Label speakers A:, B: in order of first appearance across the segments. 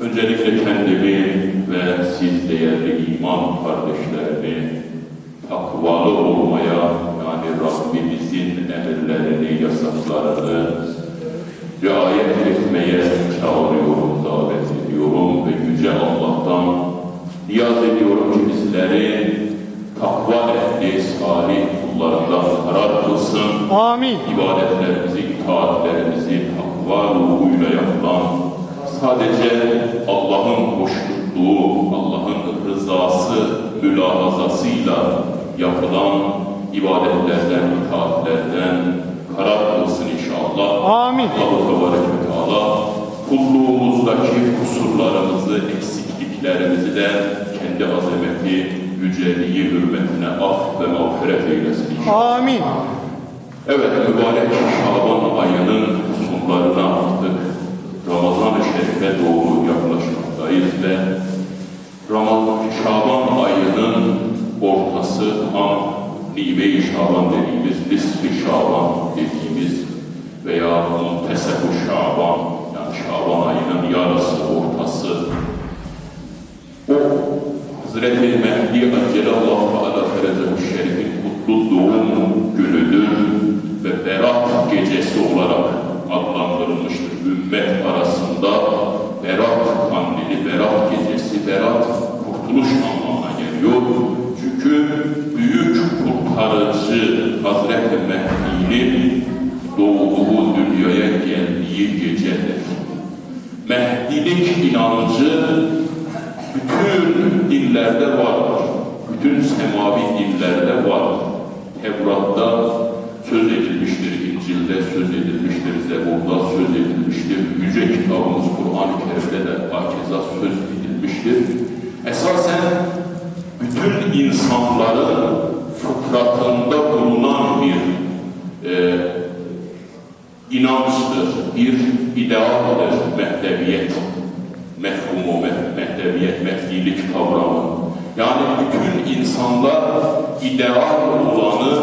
A: Öncelikle kendimi ve siz değerli iman kardeşlerimi takvalı olmaya yani Rabbimizin emirlerini, yasaklarını riayet etmeye çağırıyorum, davet ediyorum ve Yüce Allah'tan niyaz ediyorum ki bizleri takva ehli, salih kullarından karar kılsın
B: Amin.
A: ibadetlerimizi, itaatlerimizi takva ruhuyla yapılan, sadece Allah'ın hoşnutluğu, Allah'ın rızası, mülahazasıyla yapılan ibadetlerden, itaatlerden karar kılsın inşallah.
B: Amin.
A: Allah-u Tebarek Teala kulluğumuzdaki kusurlarımızı, eksikliklerimizi de kendi azameti, yüceliği, hürmetine af ve mağfiret eylesin inşallah.
B: Amin.
A: Evet, mübarek Şaban ayının sonlarına artık Ramazan-ı Şerif'e doğru yaklaşmaktayız ve Ramazan Şaban ayının ortası tam Nive-i Şaban dediğimiz, Nisfi Şaban dediğimiz veya Muntesef-u Şaban yani Şaban ayının yarısı, ortası o Hazreti Mehdi Accelallahu Teala Ferezehu Şerif'in kutlu doğum günüdür ve Berat gecesi olarak adlandırılmıştır. Ümmet arasında Berat kandili, Berat gecesi, Berat kurtuluş anlamına geliyor. Çünkü büyük kurtarıcı Hazreti Mehdi'nin doğduğu dünyaya geldiği gecedir. Mehdilik inancı bütün dinlerde vardır. Bütün semavi dinlerde vardır. Tevrat'ta söz edilmiştir, İncil'de söz edilmiştir, Zebur'da söz edilmiştir. Yüce kitabımız Kur'an-ı Kerim'de de hakeza söz edilmiştir. Esasen bütün insanların fıtratında bulunan bir e, inançtır, bir idealdir mehdeviyet mefhumu, meh- mehdeviyet, mehdilik kavramı. Yani bütün insanlar ideal olanı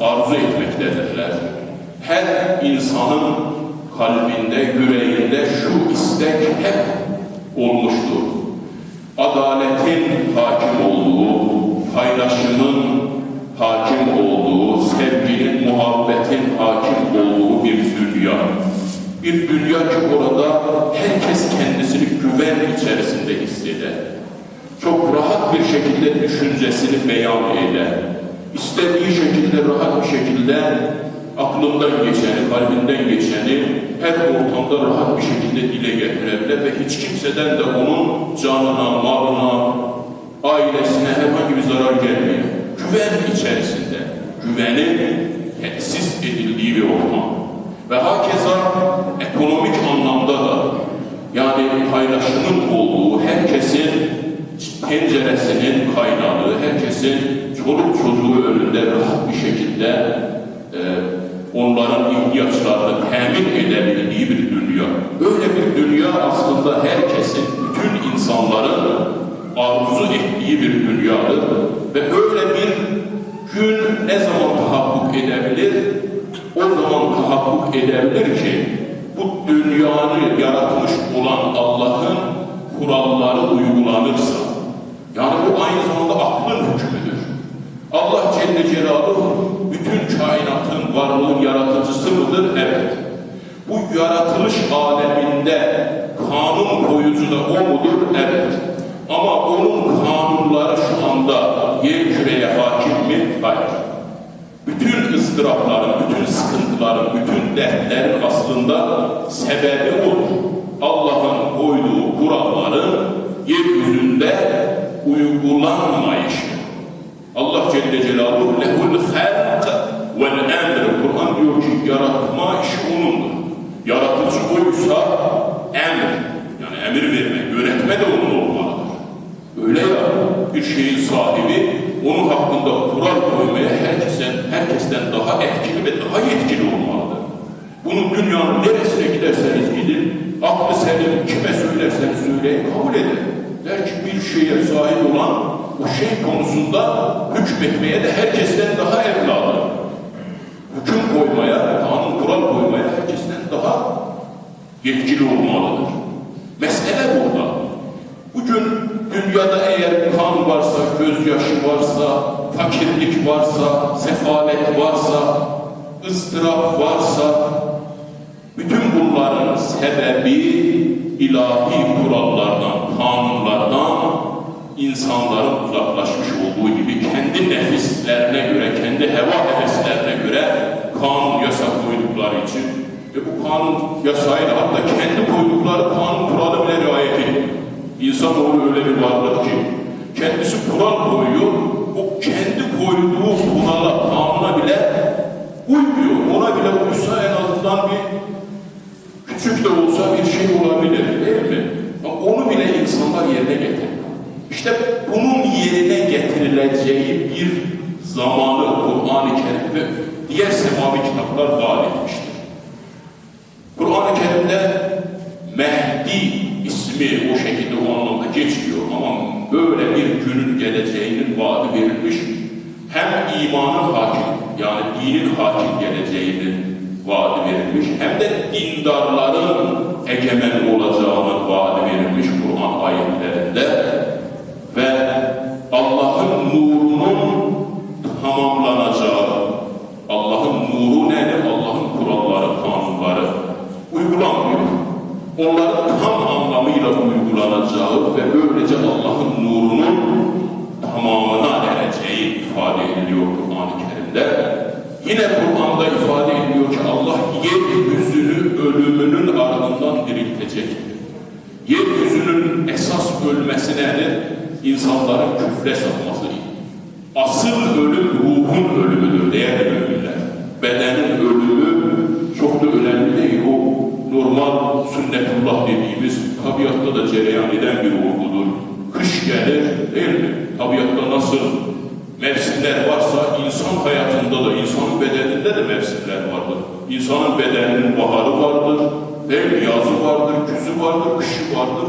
A: arzu etmektedirler. Her insanın kalbinde, yüreğinde şu istek hep olmuştur. Adaletin hakim olduğu, paylaşımın hakim olduğu, sevginin, muhabbetin hakim olduğu bir dünya. Bir dünya ki orada herkes kendisini güven içerisinde hisseder. Çok rahat bir şekilde düşüncesini beyan eder. İstediği şekilde rahat bir şekilde aklından geçeni, kalbinden geçeni her ortamda rahat bir şekilde dile getirebilir ve hiç kimseden de onun canına, malına, ailesine herhangi bir zarar gelmiyor. Güven içerisinde, güvenin tesis edildiği bir ortam. Ve hakeza ekonomik anlamda da yani paylaşımın olduğu herkesin penceresinin kaynağı, herkesin çoluk çocuğu önünde rahat bir şekilde e, onların ihtiyaçlarını temin edebildiği bir dünya. Böyle bir dünya aslında herkesin, bütün insanların arzu ettiği bir dünyadır. Ve böyle bir gün ne zaman tahakkuk edebilir? O zaman tahakkuk edebilir ki bu dünyanı yaratmış olan Allah'ın kuralları uygulanırsa, yani bu aynı zamanda aklın hükmüdür. Allah Celle Celaluhu bütün yaratılış aleminde kanun koyucu da o mudur? Evet. Ama onun kanunları şu anda yer küreye hakim mi? Hayır. Bütün ıstırapların, bütün sıkıntıların, bütün dertlerin aslında sebebi odur. Allah'ın koyduğu kuralların yeryüzünde uygulanmayışı. Allah Celle Celaluhu lehul halk vel emr. Kur'an diyor ki yaratma işi. Yaratıcı oysa emir. Yani emir verme, yönetme de onun olmalıdır. Öyle ya bir şeyin sahibi onun hakkında kural koymaya herkesten, herkesten daha etkili ve daha yetkili olmalıdır. Bunu dünyanın neresine giderseniz gidin, aklı selim kime söylerseniz söyleyin kabul edin. Der ki bir şeye sahip olan o şey konusunda hükmetmeye de herkesten daha evladır. Hüküm koymaya, kanun kural koymaya herkesten daha yetkili olmalıdır. Mesele burada. Bugün dünyada eğer kan varsa, gözyaşı varsa, fakirlik varsa, sefalet varsa, ıstırap varsa, bütün bunların sebebi ilahi kurallardan, kanunlardan insanların uzaklaşmış olduğu gibi kendi nefislerine göre, kendi heva heveslerine göre kanun yasak koydukları için ve bu kanun yasayla hatta kendi koydukları kanun kuralı bile riayet ediyor. İnsanoğlu öyle bir varlık ki kendisi kural koyuyor, o kendi koyduğu kurala, kanuna bile uymuyor. Ona bile uysa en azından bir küçük de olsa bir şey olabilir değil mi? Ama onu bile insanlar yerine getiriyor. İşte bunun yerine getirileceği bir zamanı Kur'an-ı Kerim ve diğer semavi kitaplar vaat etmiştir. Kur'an-ı Kerim'de Mehdi ismi o şekilde o anlamda geçiyor ama böyle bir günün geleceğinin vaadi verilmiş. Hem imanın hakim yani dinin hakim geleceğinin vaadi verilmiş hem de dindarların tabiatta da cereyan eden bir olgudur. Kış gelir değil mi? Tabiatta nasıl mevsimler varsa insan hayatında da, insanın bedeninde de mevsimler vardır. İnsanın bedeninin baharı vardır, değil mi? Yazı vardır, küzü vardır, kışı vardır.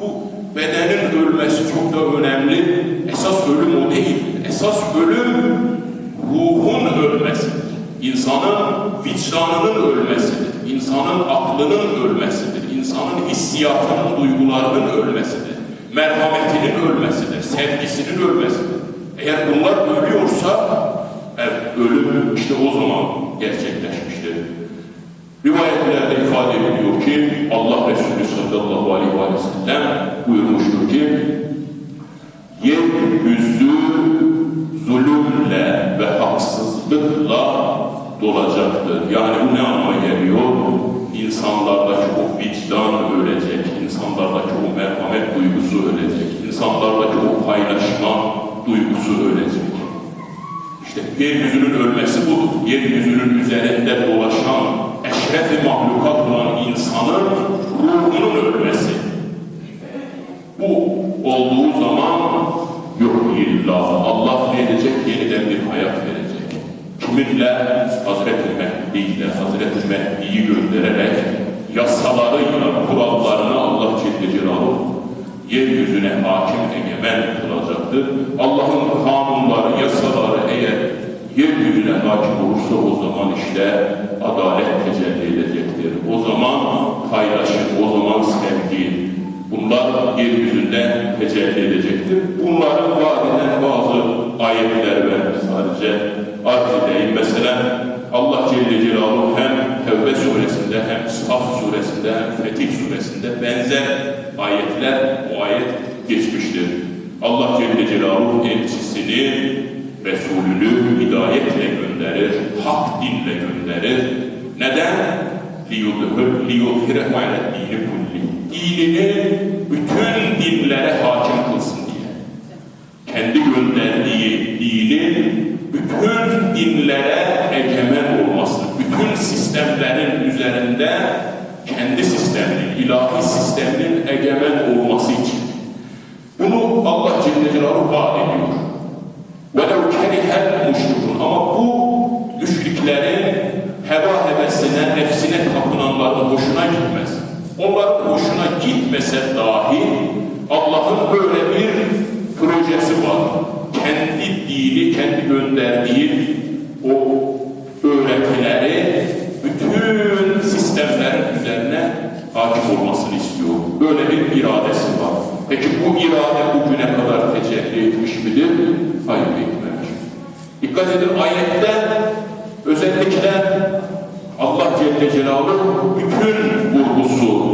A: Bu bedenin ölmesi çok da önemli. Esas ölüm o değil. Esas ölüm ruhun ölmesidir. İnsanın vicdanının ölmesidir. İnsanın aklının ölmesidir. İnsanın hissiyatının, duygularının ölmesidir. Merhametinin ölmesidir. Sevgisinin ölmesidir. Eğer bunlar ölüyorsa evet, ölüm işte o zaman gerçekleşmiştir. Rivayetlerde ifade ediliyor ki Allah Resulü sallallahu aleyhi ve sellem buyurmuştur ki yeryüzü zulümle ve haksızlıkla dolacaktır. Yani bu ne anlama geliyor? İnsanlardaki o insanlardaki o merhamet duygusu ölecek, insanlardaki o paylaşma duygusu ölecek. İşte yeryüzünün ölmesi budur. Yeryüzünün üzerinde dolaşan eşref-i mahlukat olan insanın ruhunun ölmesi. Bu olduğu zaman yok illallah. Allah verecek, yeniden bir hayat verecek. Kiminle? Hazreti Mehdi ile Hazreti Mehdi'yi göndererek yasalarıyla, kurallarını Allah Celle Celaluhu yeryüzüne hakim egemen kılacaktır. Allah'ın kanunları, yasaları eğer yeryüzüne hakim olursa o zaman işte adalet tecelli edecektir. O zaman paylaşım, o zaman sevgi, bunlar yeryüzünde tecelli edecektir. Bunların vaat bazı ayetler ben sadece arz edeyim. Mesela Allah Celle Celaluhu hem Tevbe suresinde hem Saf suresinde hem Fetih suresinde benzer ayetler o ayet geçmiştir. Allah Celle Celaluhu elçisini, Resulünü hidayetle gönderir, hak dinle gönderir. Neden? لِيُظْهِرَهُ عَلَى الدِّينِ كُلِّهِ Dinini bütün dinlere hakim kılsın diye. Kendi gönderdiği dinin bütün dinlere egemen olması, bütün sistemlerin üzerinde kendi sisteminin, ilahi sisteminin egemen olması için. Bunu Allah Celle Celaluhu vaat ediyor. وَلَوْ كَرِهَ müşrikun Ama bu müşriklerin heva hevesine, nefsine tapınanların hoşuna gitmez. Onların hoşuna gitmese dahi Dikkat edin ayette özellikle Allah Celle Celaluhu bütün vurgusu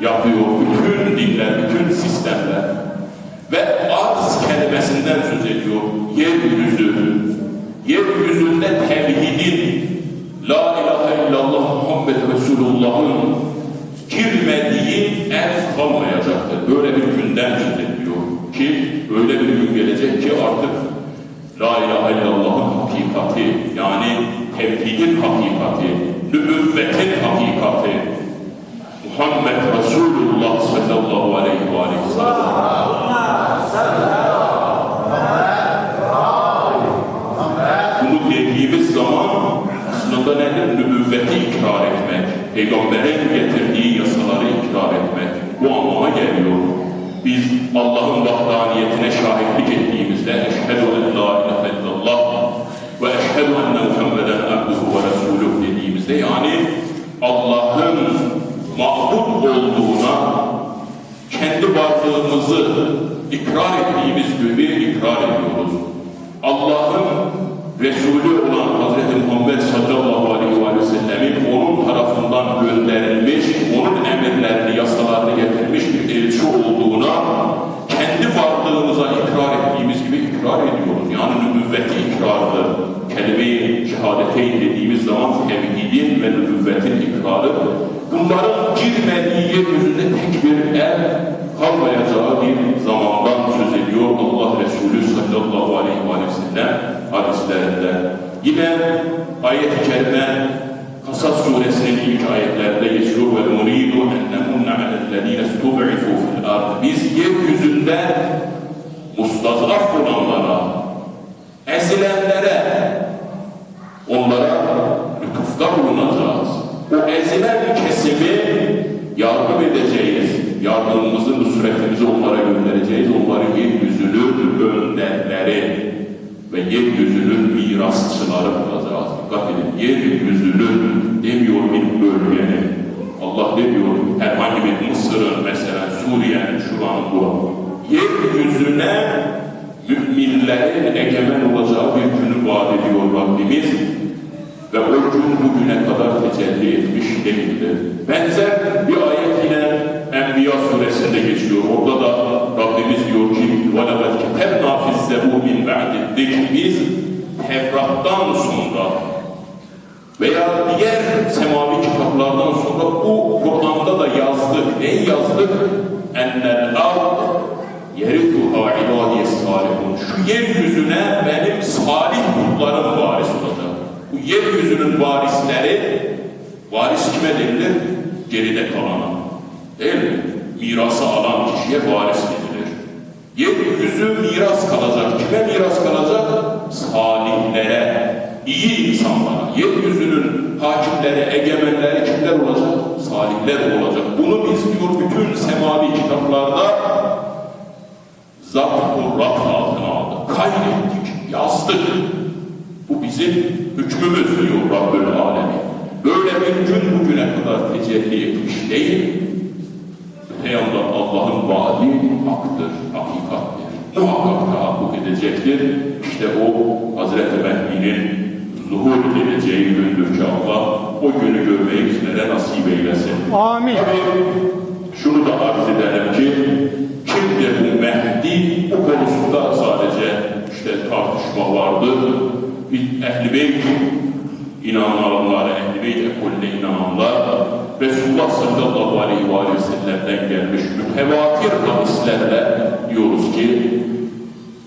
A: yapıyor. Bütün dinler, bütün sistemler. Ve arz kelimesinden söz ediyor. Yeryüzü. Yeryüzünde tevhidin La ilahe illallah Muhammed Resulullah'ın girmediği ev kalmayacaktır. Böyle bir günden söz ediyor ki öyle bir gün gelecek ki artık La ilahe illallah'ın hakikati yani tevhidin hakikati, nübüvvetin hakikati Muhammed Resulullah sallallahu aleyhi ve aleyhi bunu dediğimiz zaman aslında nedir? Nübüvveti ikrar etmek, peygamberin getirdiği yasaları ikrar etmek bu anlama geliyor. Biz Allah'ın vahdaniyetine şahitlik ettiğimizde eşhedü en la ilahe illallah ve eşhedü enne Muhammeden abduhu ve resuluh dediğimizde yani Allah'ın ma'bud olduğuna kendi varlığımızı ikrar ettiğimiz gibi ikrar ediyoruz. Allah'ın Resulü olan Hz. Muhammed sallallahu aleyhi ve sellemin onun tarafından gönderilmiş, onun emirlerini, yasalarını getirmiş bir elçi olduğuna kendi varlığımıza ikrar ettiğimiz gibi ikrar ediyoruz. Yani ikrardır. Kelime-i şehadeteyn dediğimiz zaman tevhidin ve nübüvvetin ikrarı. Bunların girmediği yeryüzünde tek bir ev kalmayacağı bir zamandan söz ediyor Allah Resulü sallallahu aleyhi ve sellem hadislerinde. Yine ayet-i kerime Kasas suresinin ilk ayetlerinde geçiyor ve nuridu en nemunne alellezine stub'ifu fil ard. Biz yeryüzünde mustazaf olanlara, ezilenlere, onlara lütufta bulunacağız. O ezilen kesimi yardım edeceğiz. Yardımımızı, nusretimizi onlara göndereceğiz. Onları yeryüzünün önderleri ve yeryüzünün mirasçıları kılacağız. Dikkat edin, yeryüzünün demiyor bir bölgenin. Allah demiyor herhangi bir Mısır'ın mesela Suriye'nin şu an bu. Yeryüzüne müminlerin egemen olacağı bir günü vaat ediyor Rabbimiz. Ve o gün bugüne kadar tecelli etmiş değildir. Benzer bir ayet yine Enbiya suresinde geçiyor. Orada da Rabbimiz diyor ki وَلَوَدْ كَتَبْنَا فِي الزَّبُورِ مِنْ بَعْدِ الذِّكْرِ Biz Tevrat'tan sonra veya diğer semavi kitaplardan sonra bu Kur'an'da da yazdık. Neyi yazdık? اَنَّ الْاَرْضِ Yerituha ibadiye salihun. Şu yeryüzüne benim salih kullarım varis olacak. Bu yeryüzünün varisleri, varis kime denilir? Geride kalana. Değil mi? Mirası alan kişiye varis denilir. Yeryüzü miras kalacak. Kime miras kalacak? Salihlere, iyi insanlara. Yeryüzünün hakimleri, egemenleri kimler olacak? Salihler olacak. Bunu biz diyor bütün semavi kitaplarda zapt-ı rapt altına aldık. Kaydettik, yazdık. Bu bizim hükmümüz diyor Rabbül Alemin. Böyle bir gün bugüne kadar tecelli etmiş değil. Öte yandan Allah'ın vaadi haktır, hakikattir. Muhakkak tahakkuk edecektir. İşte o Hazreti Mehdi'nin zuhur edeceği gündür ki Allah o günü görmeyi bizlere nasip eylesin.
B: Amin.
A: Tabii şunu da arz edelim ki kimdir bu Mehdi bu konusunda sadece işte tartışma vardı. Bir Ehl-i Beyt inananlar, Ehl-i Beyt ekolüne inananlar Resulullah sallallahu aleyhi ve sellem'den gelmiş mütevatir hadislerle diyoruz ki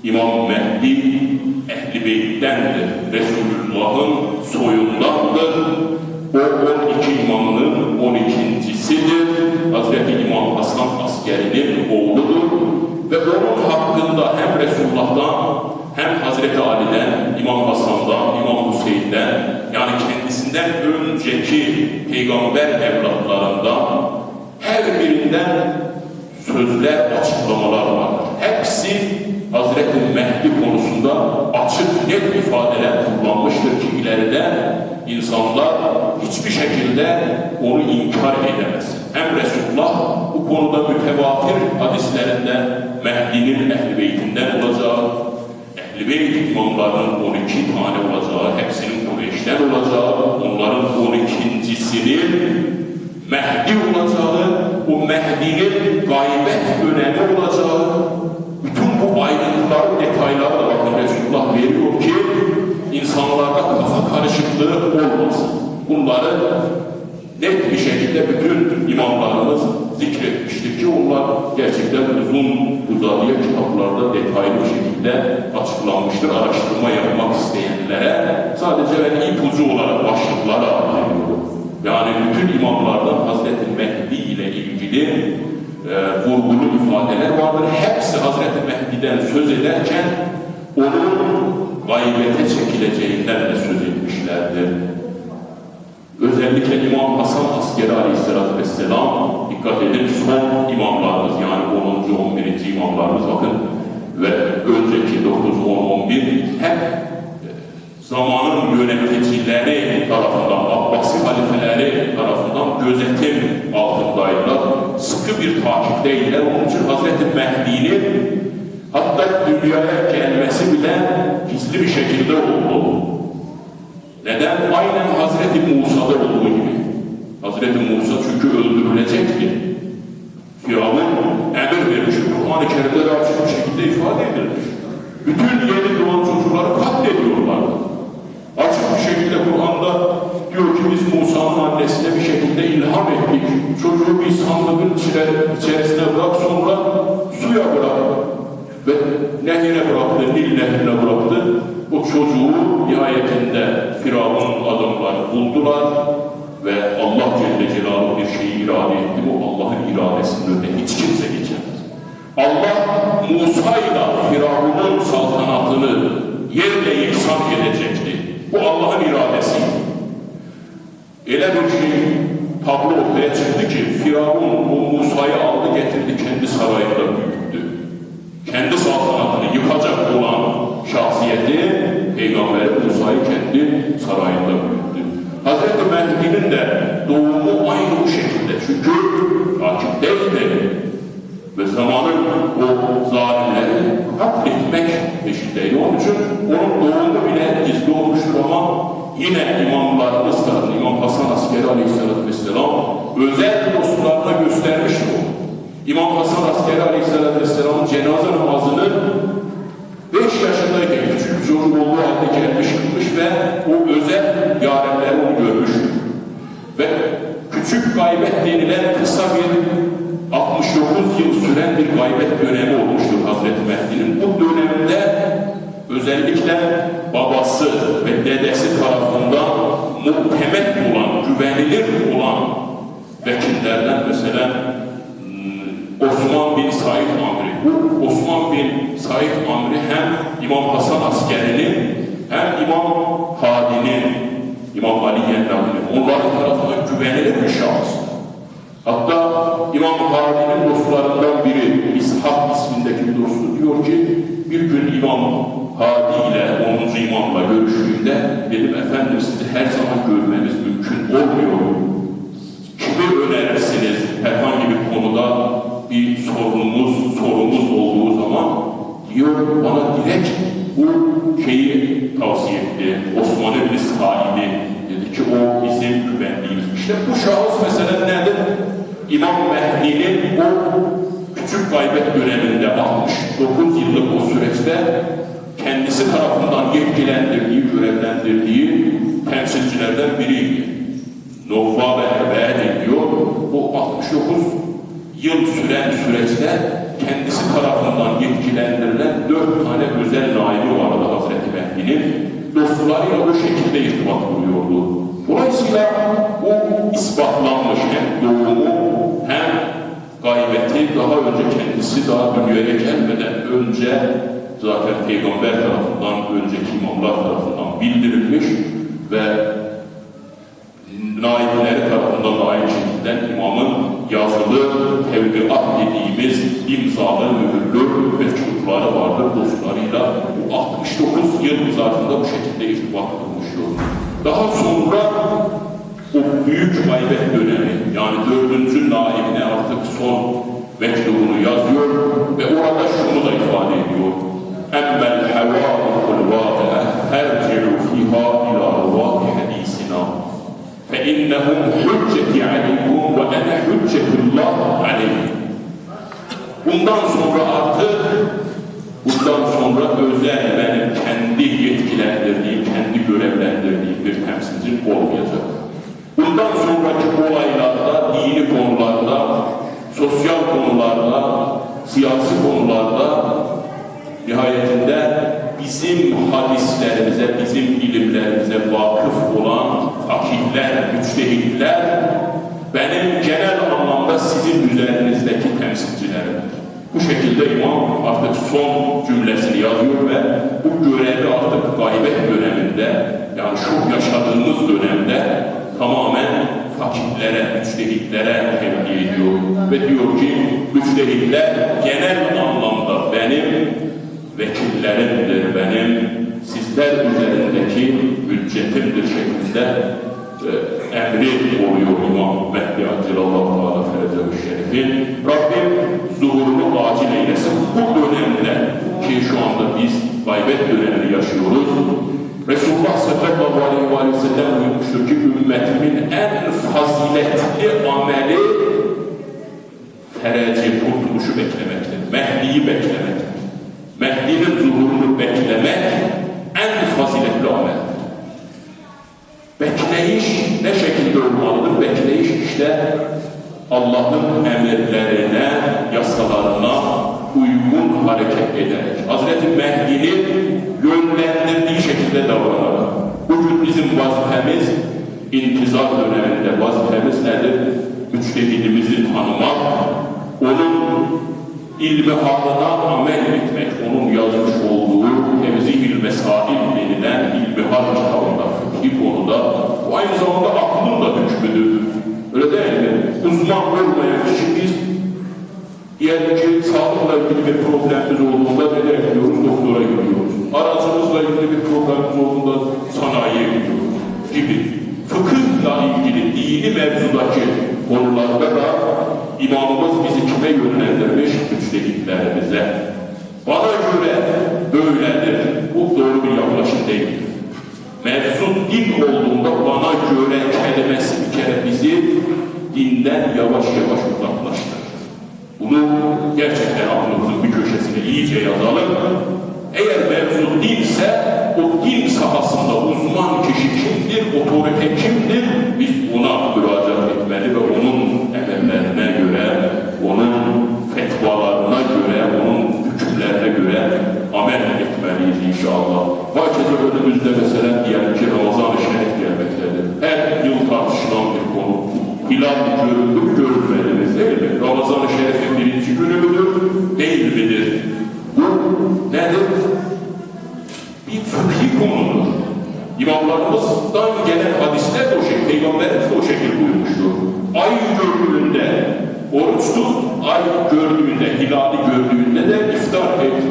A: İmam Mehdi Ehl-i Beyt'tendir. Resulullah'ın soyundandır. ileride insanlar hiçbir şekilde onu inkar edemez. Hem Resulullah bu konuda mütevatir hadislerinde Mehdi'nin ehl-i beytinden olacağı, ehl-i beyt imamlarının 12 tane olacağı, hepsinin Kureyş'ten olacağı, onların 12.sinin Mehdi olacağı, o Mehdi'nin gaybet önemi olacağı, bütün bu ayrıntılar, detaylar da insanlarda kafa karışıklığı olmasın. Bunları net bir şekilde bütün imamlarımız zikretmiştir ki onlar gerçekten uzun uzadıya kitaplarda detaylı bir şekilde açıklanmıştır. Araştırma yapmak isteyenlere sadece ben ipucu olarak başlıkları aktarıyorum. Yani bütün imamlardan Hazreti Mehdi ile ilgili e, vurgulu ifadeler vardır. Hepsi Hazreti Mehdi'den söz ederken onun gaybete çekileceğinden de söz etmişlerdir. Özellikle İmam Hasan Askeri Aleyhisselatü Vesselam dikkat edin son imamlarımız yani 10. 11. imamlarımız bakın ve önceki 9, 10, 11 hep zamanın yöneticileri tarafından, Abbasi halifeleri tarafından gözetim altındaydılar. Sıkı bir takipteydiler. Onun için Hazreti Mehdi'nin hatta dünyaya gelmesi bile gizli bir şekilde oldu. Neden? Aynen Hazreti Musa'da olduğu gibi. Hazreti Musa çünkü öldürülecekti. Firavun emir vermiş, Kur'an-ı Kerim'de de açık bir şekilde ifade edilmiş. Bütün yeni doğan çocukları katlediyorlardı. Açık bir şekilde Kur'an'da diyor ki biz Musa'nın annesine bir şekilde ilham ettik. Çocuğu bir sandığın içine, içerisine bırak sonra suya bırak. Ve nehire bıraktı, Nil nehrine bıraktı. O çocuğu nihayetinde Firavun'un adamları buldular ve Allah Celle Celaluhu bir şeyi irade etti. O Allah'ın iradesinin önüne hiç kimse geçemez. Allah Musa ile Firavun'un saltanatını yerle yeksan edecekti. Bu Allah'ın iradesi. Öyle bir şey tablo ortaya çıktı ki Firavun o Musa'yı aldı getirdi kendi sarayında büyüttü. Kendi saltanatını yıkacak olan şahsiyeti Peygamber Musa'yı kendi sarayında büyüttü. Hazreti Mehdi'nin de doğumu aynı bu şekilde. Çünkü takipteydi ve zamanın o zalimleri katletmek peşindeydi. Onun için onun doğumu bile gizli olmuştur ama yine imamlarımız tarafından İmam Hasan Askeri Aleyhisselatü Vesselam özel dostlarına göstermiştir onu. İmam Hasan Askeri Aleyhisselatü Vesselam'ın cenaze namazını 5 yaşındayken küçük bir çocuk olduğu halde gelmiş kılmış ve o özel yarenleri onu görmüştür. Ve küçük gaybet denilen kısa bir 69 yıl süren bir gaybet dönemi olmuştur Hazreti Mehdi'nin. Bu dönemde özellikle babası ve dedesi tarafından muhtemet olan, güvenilir olan vekillerden mesela hmm, Osman bin Said Amri. Bu Osman bin Said Amri hem İmam Hasan Askeri'nin hem İmam Hadi'nin, İmam Ali Yennabi'nin onların tarafından güvenilir bir şahıs. Hatta İmam Hadi'nin dostlarından biri İshak ismindeki bir dostu diyor ki bir gün İmam Hadi ile 10. imamla görüştüğümde dedim efendim sizi her zaman görmemiz mümkün olmuyor. Kimi önerirsiniz herhangi bir konuda bir sorunumuz, sorumuz olduğu zaman diyor bana direkt bu şeyi tavsiye etti. Osman İbni Said'i dedi ki o bizim güvendiğimiz. İşte bu şahıs mesela nedir? İmam Mehdi'nin o küçük gaybet döneminde 69 yıllık o süreçte kendisi tarafından yetkilendirdiği, görevlendirdiği temsilcilerden biriydi. Novva ve Erbe'ye diyor. Bu 69 yıl süren süreçte kendisi tarafından yetkilendirilen dört tane özel naibi vardı Hazreti Mehdi'nin. Dostlarıyla o şekilde irtibat kuruyordu. Dolayısıyla bu ispatlanmış hem doğumu hem gaybeti daha önce kendisi daha dünyaya gelmeden önce zaten peygamber tarafından, önceki imamlar tarafından bildirilmiş ve naibleri tarafından da aynı şekilde imamın yazılı tevdiat dediğimiz imzalı, mühürlü mektupları vardır dostlarıyla. Bu 69 yıl zarfında bu şekilde irtibat kurmuştur. Daha sonra o büyük gaybet dönemi yani dördüncü naibine artık son mektubunu yazıyor ve orada şunu da ifade ediyor. Emmel hevâdukul vâde'e herci'u fîhâ ilâ ruvâti hadîsinâ fe innehum hücceti aleykum ve ene hüccetullah aleykum. Bundan sonra artık bundan sonra özel benim kendi yetkilendirdiğim, kendi görevlendirdiğim bir temsilcim olmayacak. Bundan sonraki olaylarda, dini konularda sosyal konularda, siyasi konularda nihayetinde bizim hadislerimize, bizim ilimlerimize vakıf olan fakihler, müçtehitler benim genel anlamda sizin üzerinizdeki temsilcilerimdir. Bu şekilde imam artık son cümlesini yazıyor ve bu görevi artık gaybet döneminde yani şu yaşadığımız dönemde tamamen fakihlere, müçtehitlere tevdi ediyor. Ve diyor ki müçtehitler genel anlamda benim vekillerimdir, benim sizler üzerindeki hüccetimdir şeklinde e, emri oluyor İmam Mehdi Acılallahu Teala Ferezev Şerif'in. Rabbim zuhurunu acil eylesin. Bu dönemde ki şu anda biz gaybet dönemini yaşıyoruz. Resulullah sallallahu aleyhi ve sellem buyurmuştur ki ümmetimin en faziletli ameli fereci, kurtuluşu beklemektir. Mehdi'yi beklemektir. Mehdi'nin zuhurunu beklemek en faziletli ameldir. Bekleyiş ne şekilde olmalıdır? Bekleyiş işte Allah'ın emirlerine, yasalarına uygun hareket ederek, Hazreti Mehdi'nin yönlendirdiği şekilde davranarak. Bugün bizim vazifemiz, intizar döneminde vazifemiz nedir? Müçtehidimizi tanımak, onun ilmi halına amel etmek, onun yazmış olduğu Tevzihil Mesail denilen ilmihal kitabında, fıkhi konuda, aynı zamanda aklın da hükmüdür. Öyle değil mi? Uzman olmayan kişi diyelim ki sağlıkla ilgili bir problemimiz olduğunda nereye gidiyoruz? Doktora gidiyoruz. Aracımızla ilgili bir problemimiz olduğunda sanayiye gidiyoruz gibi. Fıkıhla ilgili dini mevzudaki konularda da imamımız bizi kime yönlendirmiş? Müçtehitlerimize. Bana göre böyledir. Bu doğru bir yaklaşım değildir. Mevzu din olduğunda bana göre kelimesi bir kere bizi dinden yavaş yavaş uzaklaştırır. Gerçekten aklımızın bir köşesine iyice yazalım. Eğer mevzu dinse o din sahasında uzman kişi kimdir, otorite kimdir? Biz buna müracaat etmeli ve onun emellerine göre, onun fetvalarına göre, onun hükümlerine göre amel etmeliyiz inşallah. Herkese önümüzde mesela İmamlarımızdan gelen hadisler de o şekilde, Peygamberimiz de o şekilde buyurmuştur. Ay gördüğünde, oruç tut, ay gördüğünde, hilali gördüğünde de iftar et.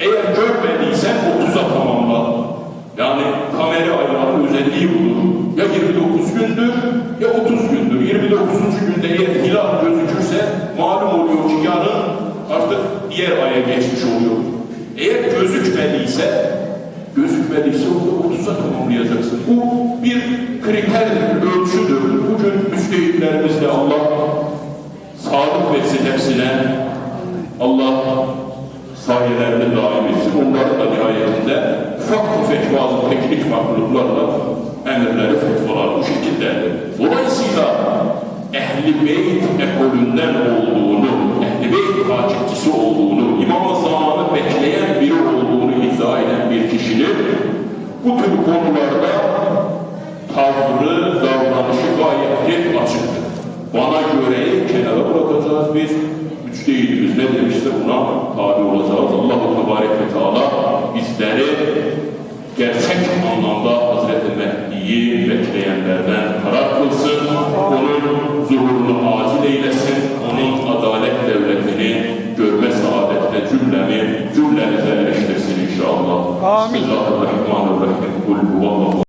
A: Eğer görmediysen 30'a tamamla. Yani kamera aylarının özelliği budur. Ya 29 gündür ya 30 gündür. 29. günde eğer hilal gözükürse malum oluyor ki yarın artık diğer aya geçmiş oluyor. Eğer gözükmediyse gözükmediyse onu 30'a tamamlayacaksın. Bu bir kriterdir, ölçüdür. Bugün müstehitlerimizle Allah sağlık versin hepsine. Allah sayelerini daim etsin. Onların da nihayetinde ufak tefek bazı teknik farklılıklarla emirleri, fetvalar bu şekildedir. Dolayısıyla Ehl-i Beyt ekolünden olduğunu, Ehl-i Beyt olduğunu, İmam-ı bekleyen biri olduğunu iddia eden bu tür konularda tavrı, davranışı gayet net açıktır. Bana göre kenara bırakacağız biz. Müçtehidimiz ne demişse buna tabi olacağız. Allah-u Tebarek ve Teala bizleri gerçek anlamda Hazreti Mehdi'yi bekleyenlerden karar kılsın. Onun zuhurunu acil eylesin. Onun adalet devletini görme saadetle آمين. الله الرحمن
B: الرحيم
A: قل هو الله